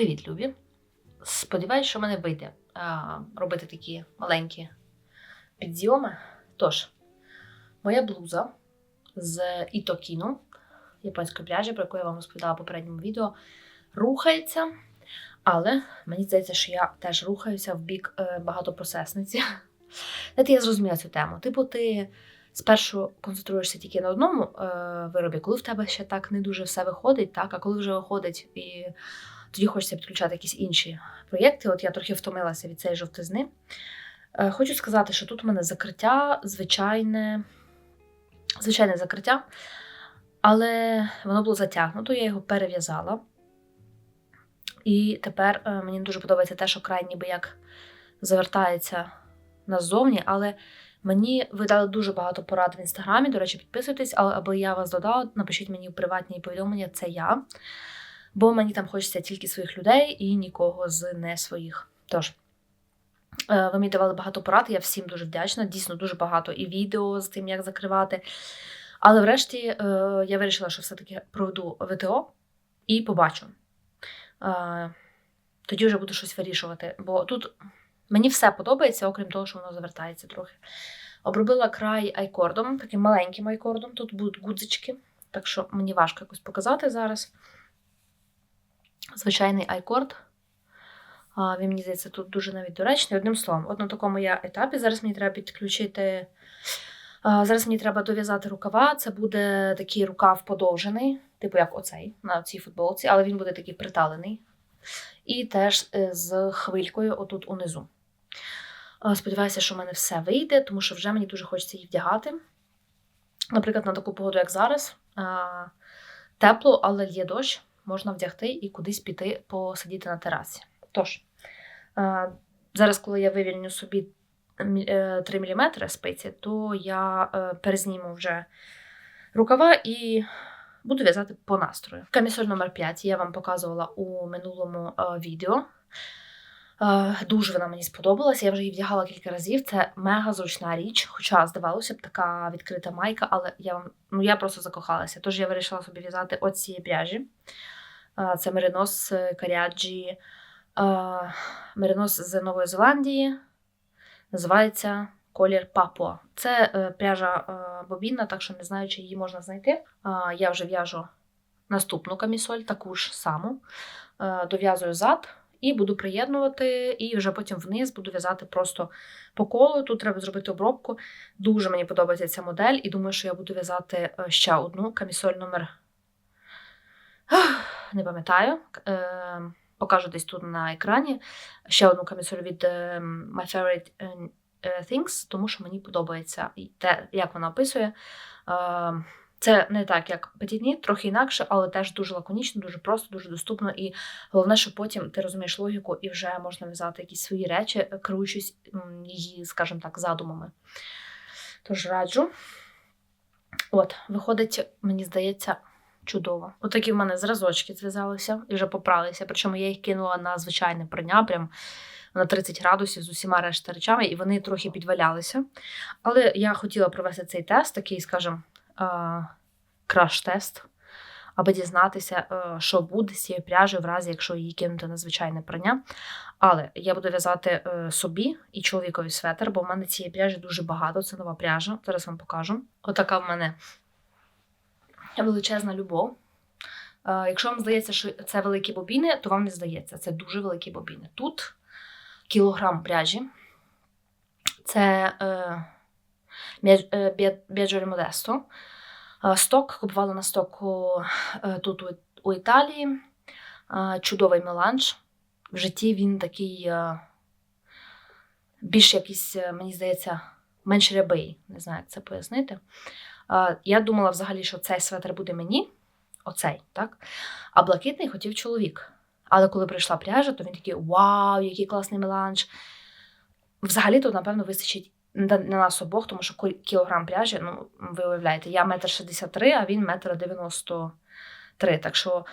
Привіт, Любі! Сподіваюсь, що мене вийде а, робити такі маленькі підйоми. Тож, моя блуза з Ітокіну, японської пляжі, про яку я вам розповідала в попередньому відео, рухається. Але мені здається, що я теж рухаюся в бік е, багатопроцесниці. Знаєте, я зрозуміла цю тему. Типу, ти спершу концентруєшся тільки на одному е, виробі, коли в тебе ще так не дуже все виходить, так, а коли вже виходить і тоді хочеться підключати якісь інші проєкти. От я трохи втомилася від цієї жовтизни. Е, Хочу сказати, що тут у мене закриття, звичайне, звичайне закриття, але воно було затягнуто, я його перев'язала. І тепер е, мені дуже подобається те, що край ніби як завертається назовні, але мені ви дали дуже багато порад в інстаграмі. До речі, підписуйтесь, але аби я вас додала, напишіть мені в приватні повідомлення, це я. Бо мені там хочеться тільки своїх людей і нікого з не своїх. Тож, е, ви мені давали багато порад, я всім дуже вдячна. Дійсно, дуже багато і відео з тим, як закривати. Але врешті е, я вирішила, що все-таки проведу ВТО і побачу. Е, Тоді вже буду щось вирішувати. Бо тут мені все подобається, окрім того, що воно завертається трохи. Обробила край айкордом, таким маленьким айкордом. Тут будуть гудзички, так що мені важко якось показати зараз. Звичайний айкорд. Він, мені здається, тут дуже навіть доречний. Одним словом, от на такому я етапі. Зараз мені треба підключити. Зараз мені треба дов'язати рукава. Це буде такий рукав подовжений, типу як оцей на цій футболці, але він буде такий приталений. І теж е, з хвилькою отут унизу. Сподіваюся, що в мене все вийде, тому що вже мені дуже хочеться її вдягати. Наприклад, на таку погоду, як зараз, тепло, але є дощ, можна вдягти і кудись піти посидіти на терасі. Тож, зараз, коли я вивільню собі е, 3 мм спиці, то я е, перезніму вже рукава і буду в'язати по настрою. Камісоль номер 5 я вам показувала у минулому е, відео. Е, Дуже вона мені сподобалася. Я вже її вдягала кілька разів. Це мега зручна річ, хоча здавалося б, така відкрита майка, але я вам ну я просто закохалася. Тож я вирішила собі в'язати от цієї пряжі. Е, Це меринос Каріаджі, меринос з Нової Зеландії. Називається колір Папуа. Це е, пряжа е, бобінна, так що не знаю, чи її можна знайти. Я вже в'яжу наступну камісоль, таку ж саму. Е, Дов'язую зад і буду приєднувати, і вже потім вниз буду в'язати просто по колу. Тут треба зробити обробку. Дуже мені подобається ця модель, і думаю, що я буду в'язати е, ще одну камісоль номер. Не пам'ятаю. Е, Покажу десь тут на екрані. Ще одну камісоль від е, My Favorite Things, тому що мені подобається те, як вона описує. Це не так, як Петітні, трохи інакше, але теж дуже лаконічно, дуже просто, дуже доступно. І головне, що потім ти розумієш логіку і вже можна в'язати якісь свої речі, керуючись її, скажімо так, задумами. Тож раджу. От, виходить, мені здається, чудово. Отакі в мене зразочки зв'язалися і вже попралися. Причому я їх кинула на звичайне прання, прям на 30 градусів з усіма решта речами, і вони трохи підвалялися. Але я хотіла провести цей тест, такий, скажімо, краш-тест, аби дізнатися, е, що буде з цією пряжею в разі, якщо її кинути на звичайне прання. Але я буду в'язати е, собі і чоловікові светр, бо в мене цієї пряжі дуже багато. Це нова пряжа. Зараз вам покажу. Отака в мене величезна любов. Е, Якщо вам здається, що це великі бобіни, то вам не здається. Це дуже великі бобіни. Тут кілограм пряжі. Це Біаджорі Модесто. Сток купувала на стоку тут у, Італії. Чудовий меланж. В житті він такий більш якийсь, мені здається, менш рябий. Не знаю, як це пояснити. Я думала взагалі, що цей светр буде мені, оцей, так? А блакитний хотів чоловік. Але коли прийшла пряжа, то він такий: Вау, який класний меланж. Взагалі тут, напевно, вистачить на на нас обох, тому що кілограм пряжі, ну, ви уявляєте, я метр шістдесят три, а він метр дев'яносто три. Так що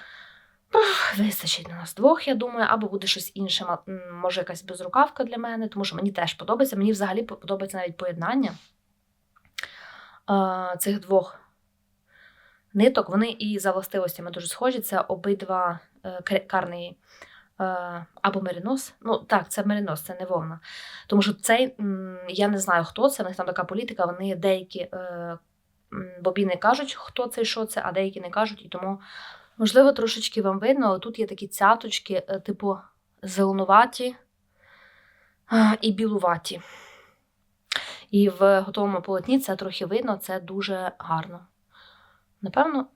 ух, вистачить на нас двох, я думаю, або буде щось інше, може якась безрукавка для мене, тому що мені теж подобається. Мені взагалі подобається навіть поєднання а, цих двох ниток. Вони і за властивостями дуже схожі. Це обидва е, кар- карний Е, або меринос. Ну, так, це меринос, це не вовна. Тому що цей, я не знаю, хто це, в них там така політика, вони деякі е, бобіни кажуть, хто це і що це, а деякі не кажуть, і тому, можливо, трошечки вам видно, але тут є такі цяточки, е, типу зеленуваті е, і білуваті. І в готовому полотні це трохи видно, це дуже гарно. Напевно,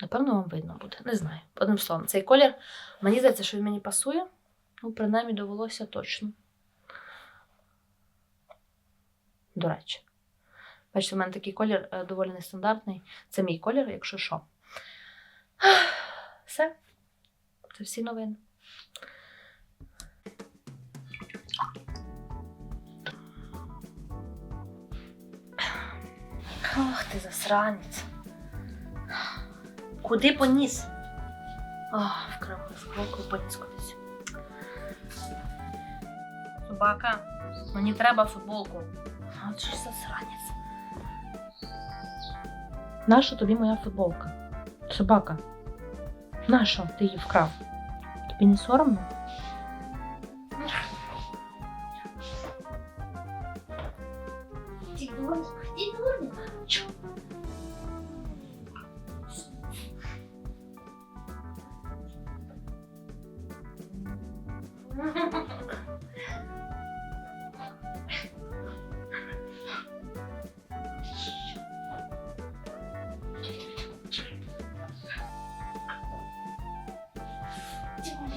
напевно, вам видно буде. Не знаю. Одним словом, цей колір, мені здається, що він мені пасує. Ну, принаймні, до волосся точно. До речі. Бачите, в мене такий колір е, доволі нестандартний. Це мій колір, якщо що. Все. Це всі новини. Ах ти засранець. Куди поніс? Ах, вкрав футболку поніс кудись. Собака, мені треба футболку. От ж засранець. Нащо тобі моя футболка? Собака. Нащо ти її вкрав? Тобі не соромно?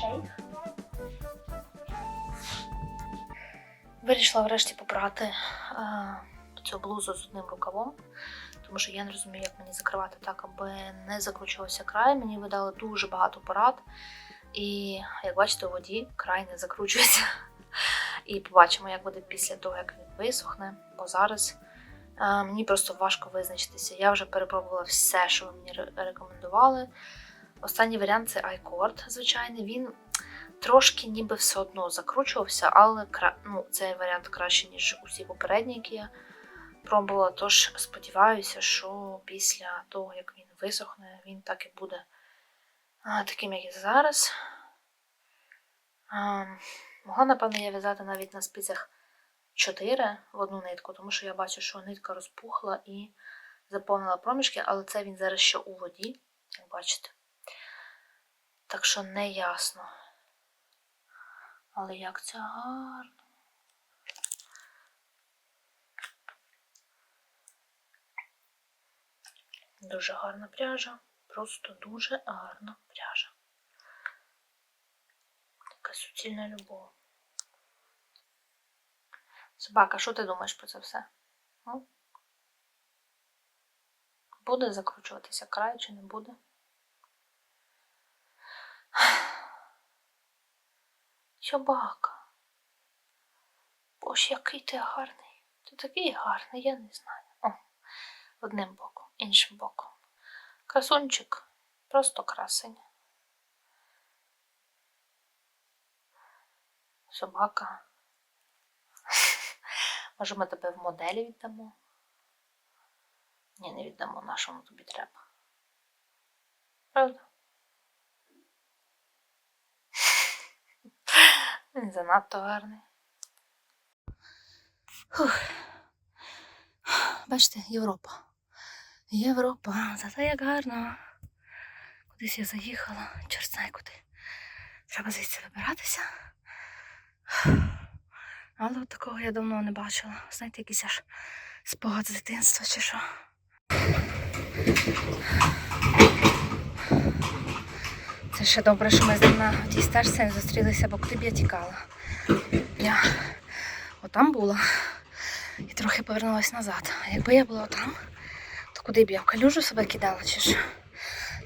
Шейх. Вирішила врешті побрати е, цю блузу з одним рукавом, тому що я не розумію, як мені закривати так, аби не закручувався край. Мені видали дуже багато порад. І як бачите, у воді край не закручується. І побачимо, як буде після того, як він висохне. Бо зараз е, мені просто важко визначитися. Я вже перепробувала все, що ви мені рекомендували. Останній варіант це iCord, звичайний. Він трошки ніби все одно закручувався, але ну, цей варіант краще, ніж усі попередні, які я пробувала. Тож сподіваюся, що після того, як він висохне, він так і буде таким, як і зараз. Могла, напевно, я в'язати навіть на спицях 4 в одну нитку, тому що я бачу, що нитка розпухла і заповнила проміжки, але це він зараз ще у воді, як бачите. Так що не ясно. Але як це гарно. Дуже гарна пряжа. Просто дуже гарна пряжа. Така суцільна любов. Собака, що ти думаєш про це все? М? Буде закручуватися край чи не буде? Собака. Боже, який ти гарний. Ти такий гарний, я не знаю. О, одним боком, іншим боком. Красунчик, просто красень. Собака. Може, ми тебе в моделі віддамо? Ні, не віддамо, нашому тобі треба. Правда? Він занадто гарний. Бачите, Європа. Європа, зате як гарно. Кудись я заїхала, чорт знає куди. Треба звідси вибиратися. Але такого я давно не бачила. Знаєте, якийсь аж спогад з дитинства чи що. Це ще добре, що ми з ним на тій стежці не зустрілися, бо куди б я тікала. Я отам була. і трохи повернулася назад. А якби я була там, то куди б я в калюжу себе кидала чи що?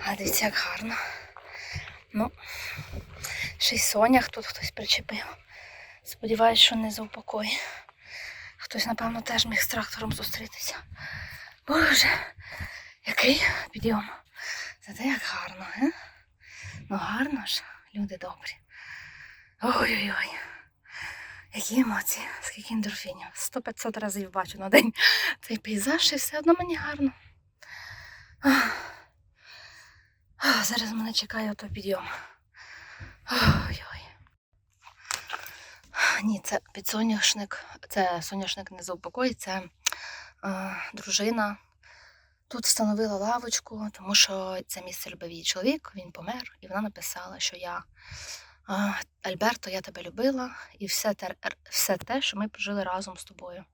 А дивіться, як гарно. Ну, ще й сонях тут хтось причепив. Сподіваюсь, що не за упокой. Хтось, напевно, теж міг з трактором зустрітися. Боже, який підйом. Зате як гарно, ге? Ну гарно ж, люди добрі. Ой-ой-ой. Які емоції, скільки ендорфінів. 100-500 разів бачу на день цей пейзаж і все одно мені гарно. Ах. Ах, Зараз мене чекає ото підйом. Ой-ой. Ні, це підсоняшник, це соняшник не заупокоїть, це е, дружина. Тут встановила лавочку, тому що це місце любив її чоловік, він помер, і вона написала, що я Альберто, я тебе любила, і все те, все те, що ми прожили разом з тобою.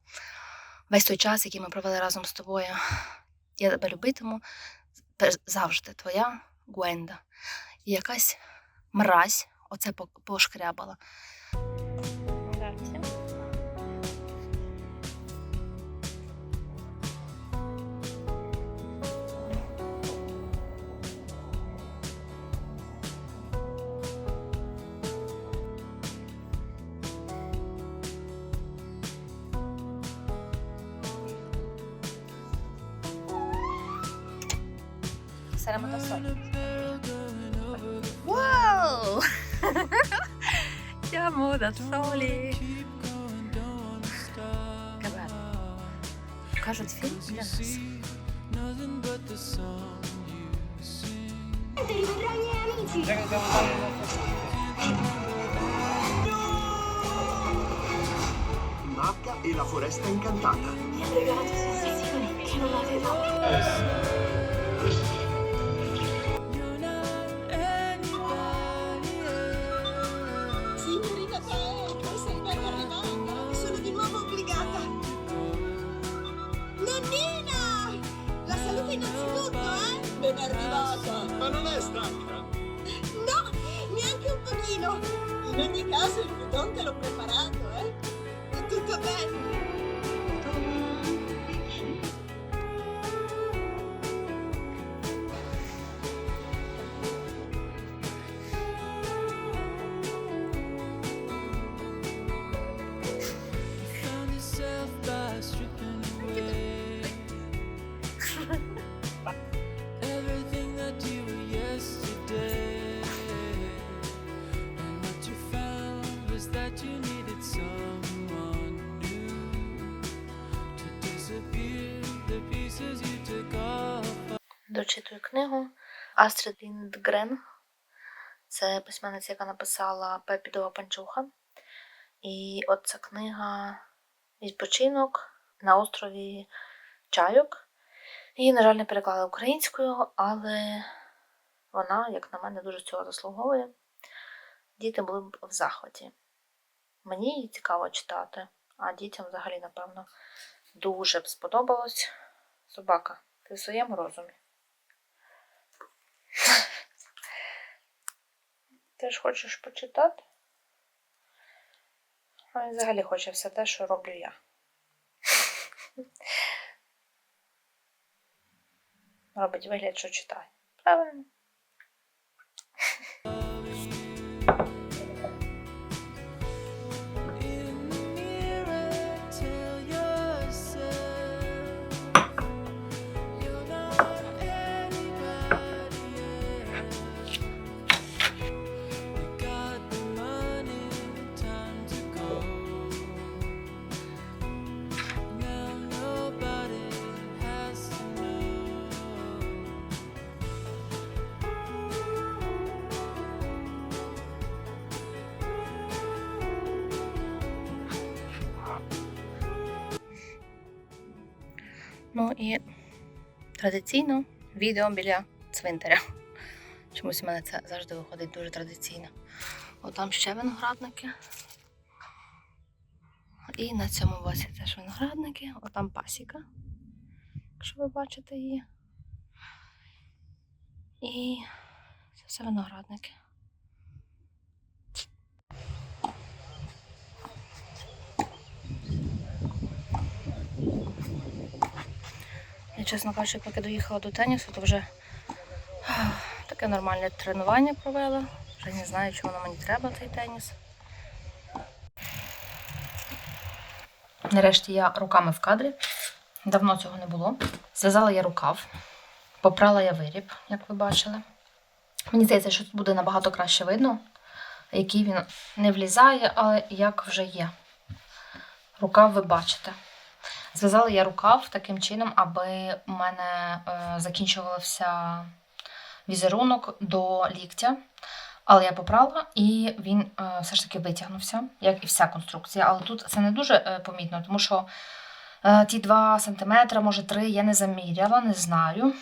Весь той час, який ми провели разом з тобою, я тебе любитиму завжди твоя Гвенда. І якась мразь оце по- era uma das. Wow! Siamo da soli! Che bello! Cosa ti fai? Rivedrò i miei amici! Già che dobbiamo fare la Nappa e la foresta incantata. Mi ha legato sensazioni che non avevo. Eh tienen en casa el plutón que lo preparan. Астрид Ліндгрен. Це письменниця, яка написала Пепідова панчуха. І от ця книга Відпочинок на острові Чайок. Її, на жаль, не переклали українською, але вона, як на мене, дуже цього заслуговує. Діти були б в захваті. Мені її цікаво читати, а дітям взагалі, напевно, дуже б сподобалось. Собака, ти в своєму розумі. Ти ж хочеш почитати? Він взагалі хоче все те, що роблю я. Робить вигляд, що читає. Правильно. Ну і традиційно відео біля цвинтаря. Чомусь у мене це завжди виходить дуже традиційно. Отам ще виноградники. І на цьому боці теж виноградники. Отам пасіка, якщо ви бачите її. І це все виноградники. Чесно кажучи, поки доїхала до тенісу, то вже таке нормальне тренування провела. Вже не знаю, чи воно мені треба, цей теніс. Нарешті я руками в кадрі. Давно цього не було. Зв'язала я рукав, попрала я виріб, як ви бачили. Мені здається, що тут буде набагато краще видно, який він не влізає, але як вже є. Рукав ви бачите. Зв'язала я рукав таким чином, аби у мене е, закінчувався візерунок до ліктя. Але я попрала, і він е, все ж таки витягнувся, як і вся конструкція. Але тут це не дуже е, помітно, тому що ті 2 см, може 3, я не заміряла, не знаю.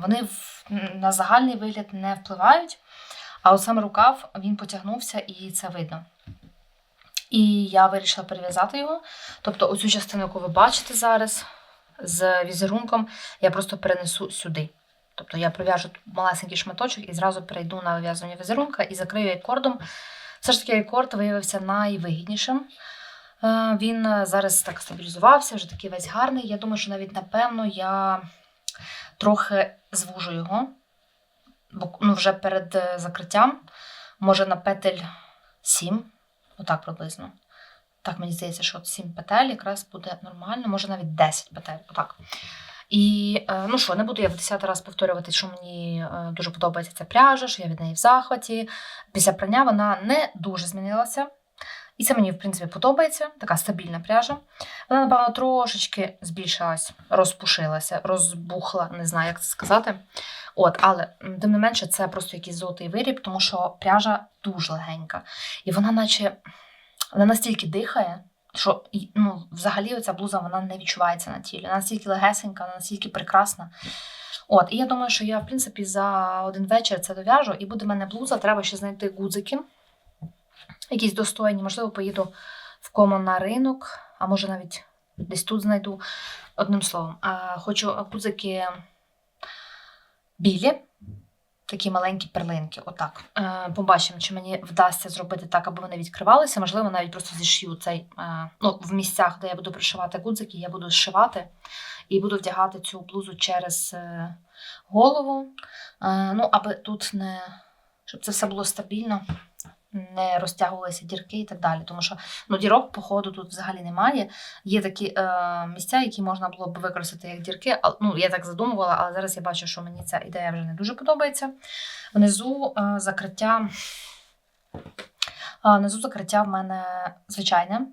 Вони на загальний вигляд не впливають. А от саме рукав він потягнувся і це видно. І я вирішила перев'язати його. Тобто, оцю частину, яку ви бачите зараз з візерунком, я просто перенесу сюди. Тобто я прив'яжу малесенький шматочок і зразу перейду на вив'язування візерунка і закрию айкордом. Все ж таки, айкорд виявився найвигіднішим. Е, Він е, зараз так стабілізувався, вже такий весь гарний. Я думаю, що навіть напевно я трохи звужу його, бо ну, вже перед е, закриттям, може на петель 7, отак приблизно. Так, мені здається, що от 7 петель якраз буде нормально, може навіть 10 петель. Отак. І е, ну що, не буду я в 10 раз повторювати, що мені е, дуже подобається ця пряжа, що я від неї в захваті. Після прання вона не дуже змінилася. І це мені, в принципі, подобається. Така стабільна пряжа. Вона, напевно, трошечки збільшилась, розпушилася, розбухла, не знаю, як це сказати. От, але тим не менше, це просто якийсь золотий виріб, тому що пряжа дуже легенька. І вона, наче, вона настільки дихає, що ну, взагалі оця блуза вона не відчувається на тілі. Вона настільки легесенька, вона настільки прекрасна. От, і я думаю, що я, в принципі, за один вечір це дов'яжу, і буде в мене блуза, треба ще знайти гудзики, якісь достойні. Можливо, поїду в комо на ринок, а може навіть десь тут знайду. Одним словом, а, хочу гудзики білі, такі маленькі перлинки. Отак. Е, побачимо, чи мені вдасться зробити так, аби вони відкривалися. Можливо, навіть просто зішью цей. Е, ну, в місцях, де я буду пришивати гудзики, я буду зшивати і буду вдягати цю блузу через е, голову. Ну, аби тут не. Щоб це все було стабільно, не розтягувалися дірки і так далі. Тому що ну, дірок, походу, тут взагалі немає. Є такі е, місця, які можна було б використати як дірки. Ну, я так задумувала, але зараз я бачу, що мені ця ідея вже не дуже подобається. Внизу е, закриття. Е, внизу закриття в мене звичайне.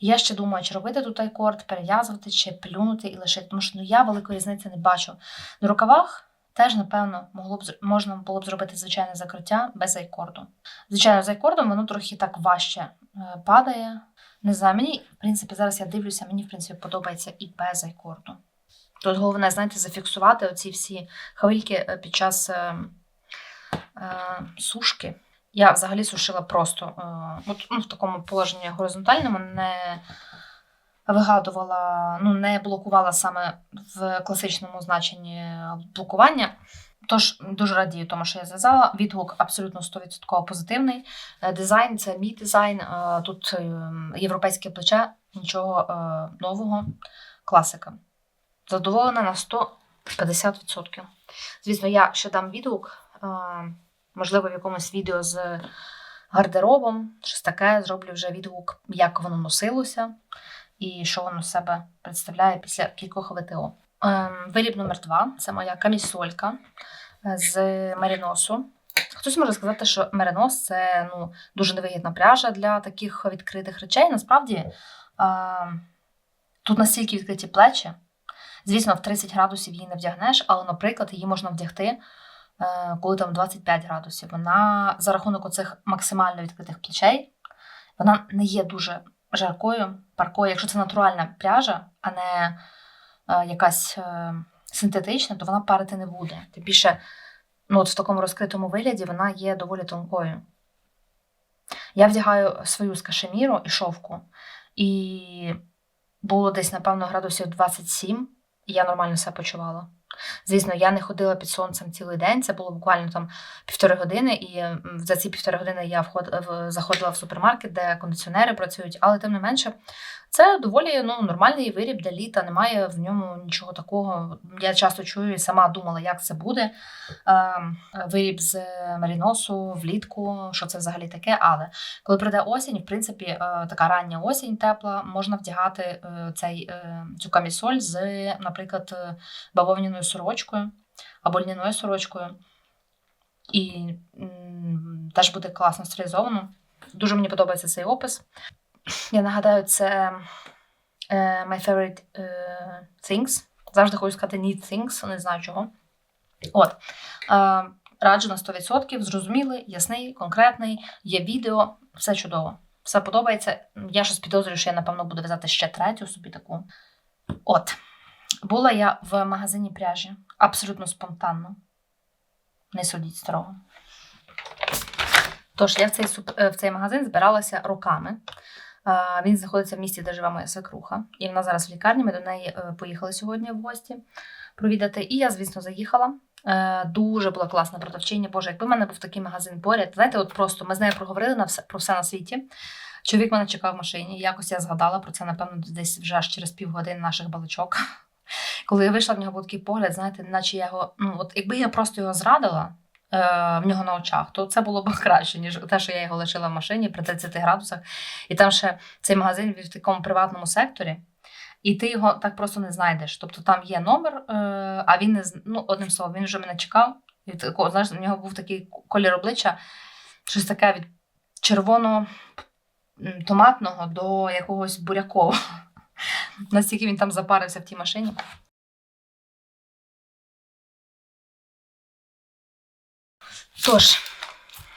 Я ще думаю, чи робити тут айкорд, перев'язувати, чи плюнути і лишити. Тому що ну, я великої різниці не бачу. На рукавах теж, напевно, могло б, можна було б зробити звичайне закриття без айкорду. Звичайно, з айкордом воно трохи так важче е, падає. Не знаю, мені, в принципі, зараз я дивлюся, мені, в принципі, подобається і без айкорду. Тут головне, знаєте, зафіксувати оці всі хвильки е, під час е, е, сушки. Я взагалі сушила просто е, от, ну, в такому положенні горизонтальному, не вигадувала, ну, не блокувала саме в класичному значенні блокування. Тож дуже радію тому, що я зв'язала. Відгук абсолютно 100% позитивний. Е, Дизайн це мій дизайн. е, Тут е, європейське плече, нічого нового, класика. Задоволена на 150%. Звісно, я ще дам відгук, можливо, в якомусь відео з гардеробом, щось таке, зроблю вже відгук, як воно носилося і що воно себе представляє після кількох ВТО. Ем, Виріб номер два це моя камісолька е, з мериносу. Хтось може сказати, що меринос це ну, дуже невигідна пряжа для таких відкритих речей. Насправді ем, тут настільки відкриті плечі. Звісно, в 30 градусів її не вдягнеш, але, наприклад, її можна вдягти, е, коли там 25 градусів. Вона за рахунок оцих максимально відкритих плечей, вона не є дуже жаркою, паркою. Якщо це натуральна пряжа, а не е, якась е, синтетична, то вона парити не буде. Тим більше, ну, от в такому розкритому вигляді вона є доволі тонкою. Я вдягаю свою з кашеміру і шовку, і було десь, напевно, градусів 27, і я нормально себе почувала. Звісно, я не ходила під сонцем цілий день, це було буквально там півтори години, і за ці півтори години я вход, заходила в супермаркет, де кондиціонери працюють, але тим не менше, це доволі ну, нормальний виріб для літа, немає в ньому нічого такого. Я часто чую і сама думала, як це буде. Е, виріб з маріносу влітку, що це взагалі таке. Але коли прийде осінь, в принципі, е, така рання осінь тепла, можна вдягати е, цей, е, цю камісоль з, наприклад, бавовняною сорочкою або льняною сорочкою. І теж буде класно стилізовано. Дуже мені подобається цей опис. Я нагадаю, це е, My Favorite е, Things. Завжди хочу сказати Need Things, не знаю чого. От. Е, раджу на 100%, зрозумілий, ясний, конкретний, є відео, все чудово. Все подобається. Я щось підозрюю, що я, напевно, буду в'язати ще третю собі таку. От. Була я в магазині пряжі абсолютно спонтанно. Не судіть старого. Тож, я в цей, в цей магазин збиралася роками. Він знаходиться в місті, де живе моя свекруха. І вона зараз в лікарні. Ми до неї е, поїхали сьогодні в гості провідати. І я, звісно, заїхала. Е, Дуже була класна продавчиня. Боже, якби в мене був такий магазин поряд, знаєте, от просто ми з нею проговорили на все про все на світі. Чоловік мене чекав в машині. Якось я згадала про це, напевно, десь вже аж через півгодини наших балачок. Коли я вийшла, в нього був такий погляд, знаєте, наче я його. Ну, от якби я просто його зрадила в нього на очах, то це було б краще, ніж те, що я його лишила в машині при 30 градусах. І там ще цей магазин в такому приватному секторі. І ти його так просто не знайдеш. Тобто там є номер, е, а він не ну, одним словом, він вже мене чекав. І тако, знаєш, у нього був такий колір обличчя, щось таке від червоно-томатного до якогось бурякового. Настільки він там запарився в тій машині. Тож,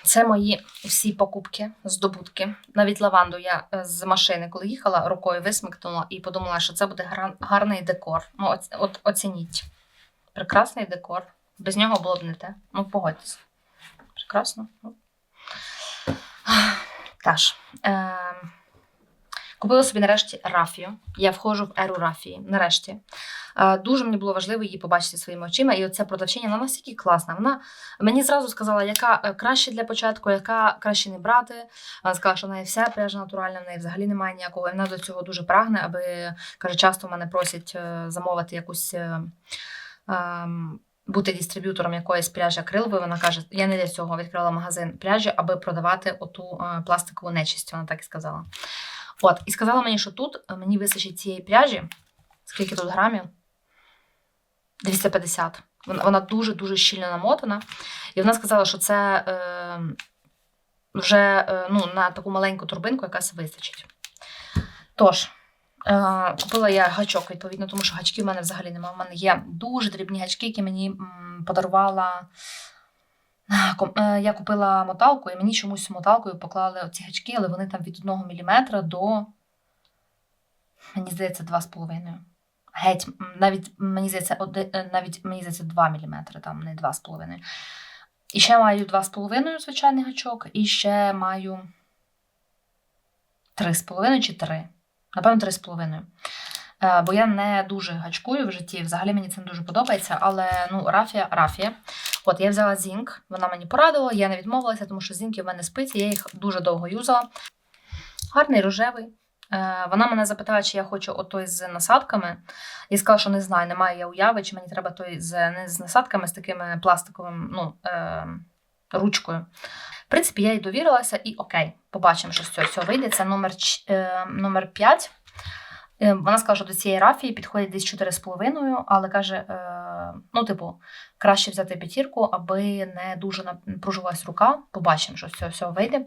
це мої всі покупки, здобутки. Навіть лаванду я е, з машини, коли їхала, рукою висмикнула і подумала, що це буде гарний декор. Ну, от, от оцініть. Прекрасний декор. Без нього було б не те. Ну, погодьтеся. Прекрасно. Ну. Тож, е, купила собі нарешті рафію. Я входжу в еру рафії. Нарешті. Е, дуже мені було важливо її побачити своїми очима. І оця продавчиня, вона настільки класна. Вона Мені зразу сказала, яка е, краще для початку, яка краще не брати. Вона сказала, що в неї вся пряжа натуральна, в неї взагалі немає ніякого. І вона до цього дуже прагне, аби каже, часто мене просять е, замовити якусь. ем, Бути дистриб'ютором якоїсь пряжі акрилової, вона каже, я не для цього відкрила магазин пряжі, аби продавати оту пластикову нечисть, вона так і сказала. От, і сказала мені, що тут е, мені вистачить цієї пряжі, скільки тут грамів? 250. Вона, дуже-дуже щільно намотана. І вона сказала, що це е, вже е, ну, на таку маленьку турбинку якраз вистачить. Тож, е, купила я гачок, відповідно, тому що гачків в мене взагалі немає. У мене є дуже дрібні гачки, які мені подарувала. Е, Я купила моталку, і мені чомусь моталкою поклали оці гачки, але вони там від 1 мм до, мені здається, 2,5 Геть, навіть мені здається, оди- е, навіть мені здається, 2 мм, там не 2,5. І ще маю 2,5 звичайний гачок, і ще маю 3,5 чи 3. Напевно, 3,5. Е, Бо я не дуже гачкую в житті. Взагалі мені це не дуже подобається, але ну, рафія, рафія. От я взяла зінк, вона мені порадила, я не відмовилася, тому що зінки в мене спиці, я їх дуже довго юзала. Гарний рожевий. Е, Вона мене запитала, чи я хочу отой з насадками. Я сказала, що не знаю, немає я уяви, чи мені треба той з не з насадками, з такими пластиковим, ну, е, ручкою. В принципі, я їй довірилася і окей, побачимо, що з цього всього вийде. Це номер, е, номер 5. Е, Вона сказала, що до цієї рафії підходить десь 4,5, але каже: е, ну, типу, краще взяти п'ятірку, аби не дуже напружувалась рука. Побачимо, що з цього вийде.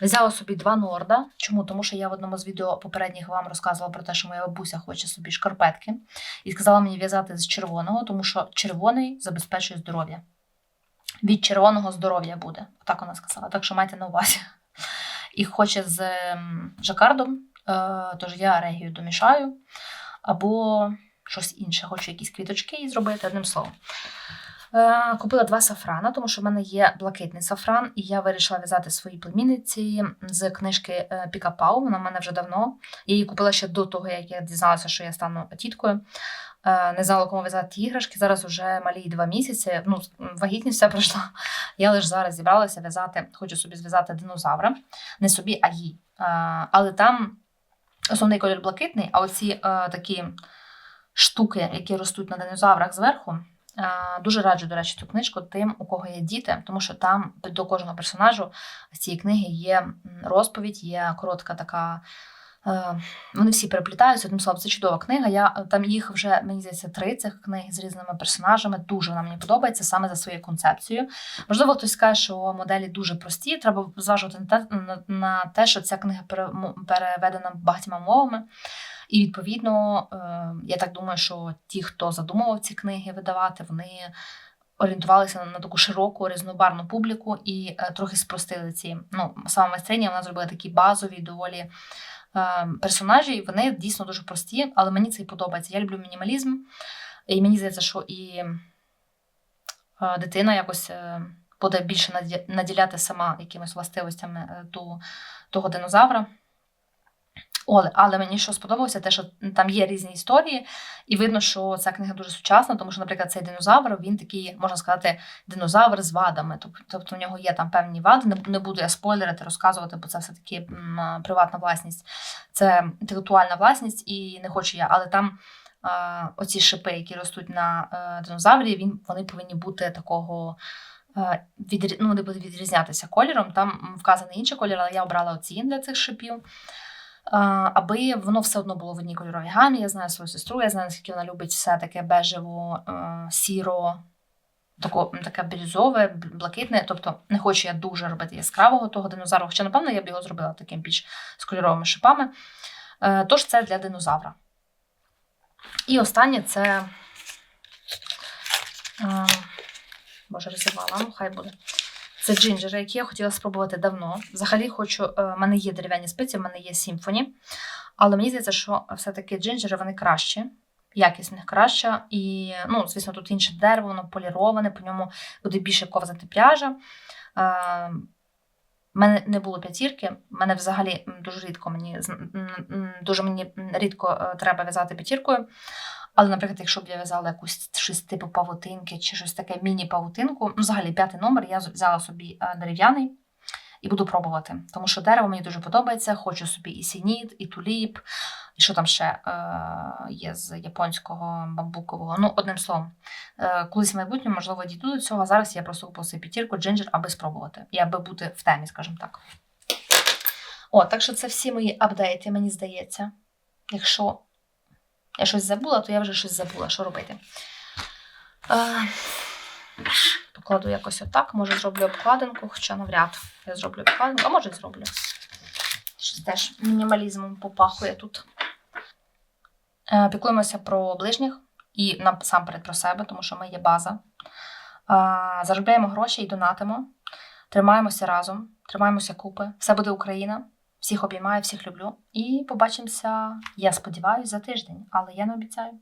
Взяла собі два норда. Чому? Тому що я в одному з відео попередніх вам розказувала про те, що моя бабуся хоче собі шкарпетки, і сказала мені в'язати з червоного, тому що червоний забезпечує здоров'я. Від червоного здоров'я буде. Так вона сказала. Так що майте на увазі. І хоче з ем, жакардом, тож я регію домішаю, або щось інше. Хочу якісь квіточки їй зробити, одним словом. Е, Купила два сафрана, тому що в мене є блакитний сафран, і я вирішила в'язати своїй племінниці з книжки е, Пікапау. Вона в мене вже давно. Я її купила ще до того, як я дізналася, що я стану тіткою. Е, Е, Не знала, кому в'язати іграшки. Зараз вже малі два місяці. Ну, вагітність все пройшла. Я лише зараз зібралася в'язати, хочу собі зв'язати динозавра. Не собі, а їй. Е, Але там основний колір блакитний, а оці е, такі штуки, які ростуть на динозаврах зверху. е, Дуже раджу, до речі, цю книжку тим, у кого є діти, тому що там до кожного персонажу з цієї книги є розповідь, є коротка така. Е, Вони всі переплітаються, одним словом, це чудова книга. Я е, там їх вже мені здається три цих книг з різними персонажами. Дуже вона мені подобається саме за своєю концепцією. Можливо, хтось скаже, що моделі дуже прості. Треба зважувати на те, на, те, що ця книга переведена багатьма мовами. І відповідно, е, я так думаю, що ті, хто задумував ці книги видавати, вони орієнтувалися на таку широку різнобарну публіку і трохи спростили ці. Ну, сама майстриня вона зробила такі базові, доволі персонажі. Вони дійсно дуже прості, але мені це і подобається. Я люблю мінімалізм, і мені здається, що і е, дитина якось е, буде більше наді- наділяти сама якимись властивостями е, того динозавра. Але, але мені що сподобалося, те, що там є різні історії, і видно, що ця книга дуже сучасна, тому що, наприклад, цей динозавр, він такий, можна сказати, динозавр з вадами. Тобто в нього є там певні вади. Не, буду я спойлерити, розказувати, бо це все-таки приватна власність, це інтелектуальна власність, і не хочу я. Але там оці шипи, які ростуть на е, динозаврі, він, вони повинні бути такого. е, Відрі... Ну, вони будуть відрізнятися кольором. Там вказаний інший колір, але я обрала оці для цих шипів. Аби воно все одно було в одній кольоровій гамі. Я знаю свою сестру, я знаю, наскільки вона любить все таке бежево, сіро, тако, таке бірюзове, блакитне. Тобто не хочу я дуже робити яскравого того динозавра, хоча, напевно, я б його зробила таким більш з кольоровими шипами. Е, тож це для динозавра. І останнє це. Боже, розірвала, ну хай буде. Це джинджери, які я хотіла спробувати давно. Взагалі хочу, е, в мене є дерев'яні спиці, в мене є сімфоні. Але мені здається, що все-таки джинджери вони кращі, якість в них краща. І, ну, звісно, тут інше дерево, воно поліроване, по ньому буде більше ковзати пряжа. Е, в мене не було п'ятірки, мене взагалі дуже рідко мені дуже мені рідко е, треба в'язати п'ятіркою. Але, наприклад, якщо б я в'язала якусь щось типу павутинки чи щось таке міні-павутинку, ну, взагалі п'ятий номер, я взяла собі е, дерев'яний і буду пробувати. Тому що дерево мені дуже подобається. Хочу собі і сініт, і туліп, і що там ще е, є з японського бамбукового. Ну, одним словом, е, колись в майбутньому, можливо, дійду до цього. Зараз я просто купила собі п'ятірку джинджер, аби спробувати, і аби бути в темі, скажімо так. О, так що це всі мої апдейти, мені здається. Якщо я щось забула, то я вже щось забула, що робити. Покладу якось отак. Може, зроблю обкладинку, хоча навряд я зроблю обкладинку, а може, зроблю. Щось теж мінімалізмом попахує тут. Е, Піклуємося про ближніх і насамперед про себе, тому що ми є база. Заробляємо гроші і донатимо. Тримаємося разом, тримаємося купи. Все буде Україна. Всіх обіймаю, всіх люблю. І побачимося, я сподіваюся, за тиждень, але я не обіцяю.